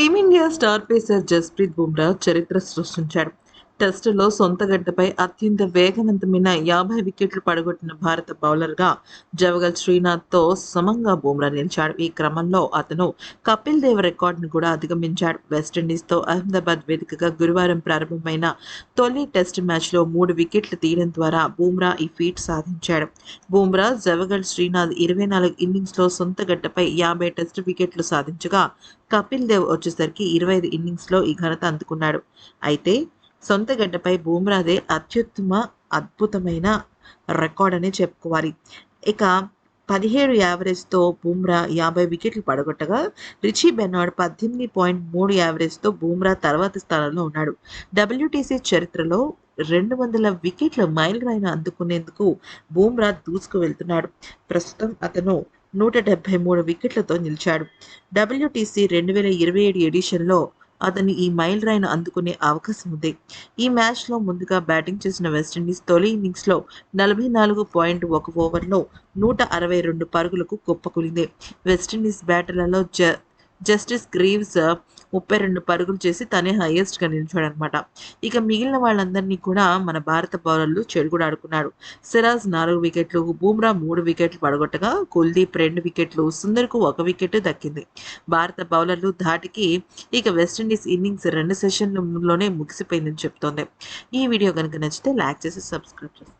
Team India star pacer Jasprit Bumrah చరిత్ర సృష్టించాడు. టెస్టులో సొంత గడ్డపై అత్యంత వేగవంతమైన యాభై వికెట్లు పడగొట్టిన భారత బౌలర్గా జవగల్ శ్రీనాథ్తో సమంగా బూమ్రా నిలిచాడు. ఈ క్రమంలో అతను కపిల్ దేవ్ రికార్డును కూడా అధిగమించాడు. వెస్టిండీస్తో అహ్మదాబాద్ వేదికగా గురువారం ప్రారంభమైన తొలి టెస్ట్ మ్యాచ్లో మూడు వికెట్లు తీయడం ద్వారా బూమ్రా ఈ ఫీట్ సాధించాడు. బూమ్రా జవగల్ శ్రీనాథ్ ఇరవై నాలుగు ఇన్నింగ్స్లో సొంత గడ్డపై యాభై టెస్ట్ వికెట్లు సాధించగా కపిల్ దేవ్ వచ్చేసరికి ఇరవై ఐదు ఇన్నింగ్స్లో ఈ ఘనత అందుకున్నాడు. అయితే సొంత గడ్డపై బూమ్రాదే అత్యుత్తమ అద్భుతమైన రికార్డ్ అని చెప్పుకోవాలి. ఇక పదిహేడు యావరేజ్తో బూమ్రా యాభై వికెట్లు పడగొట్టగా రిచీ బెనార్డ్ పద్దెనిమిది పాయింట్ మూడు యావరేజ్తో బూమ్రా తర్వాత స్థానంలో ఉన్నాడు. డబ్ల్యూటీసీ చరిత్రలో రెండు వందల వికెట్ల మైలురాయిని అందుకునేందుకు బూమ్రా దూసుకు వెళ్తున్నాడు. ప్రస్తుతం అతను నూట డెబ్బై మూడు వికెట్లతో నిలిచాడు. డబ్ల్యూటీసీ రెండు వేల ఇరవై ఏడు ఎడిషన్లో అతను ఈ మైల్ రాయిను అందుకునే అవకాశం ఉంది. ఈ మ్యాచ్లో ముందుగా బ్యాటింగ్ చేసిన వెస్టిండీస్ తొలి ఇన్నింగ్స్లో నలభై నాలుగు పాయింట్ ఒక ఓవర్లో నూట అరవై రెండు పరుగులకు కుప్పకూలింది. వెస్టిండీస్ బ్యాటర్లలో జ జస్టిస్ గ్రీవ్స్ ముప్పై రెండు పరుగులు చేసి తనే హైయెస్ట్గా నిలిచాడనమాట. ఇక మిగిలిన వాళ్ళందరినీ కూడా మన భారత బౌలర్లు చెడుగుడాడుకున్నాడు సిరాజ్ నాలుగు వికెట్లు బూమ్రా మూడు వికెట్లు పడగొట్టగా కుల్దీప్ రెండు వికెట్లు సుందర్కు ఒక వికెట్ దక్కింది. భారత బౌలర్లు ధాటికి ఇక వెస్టిండీస్ ఇన్నింగ్స్ రెండు సెషన్లలోనే ముగిసిపోయిందని చెప్తోంది. ఈ వీడియో కనుక నచ్చితే లైక్ చేసి సబ్స్క్రైబ్ చేస్తాను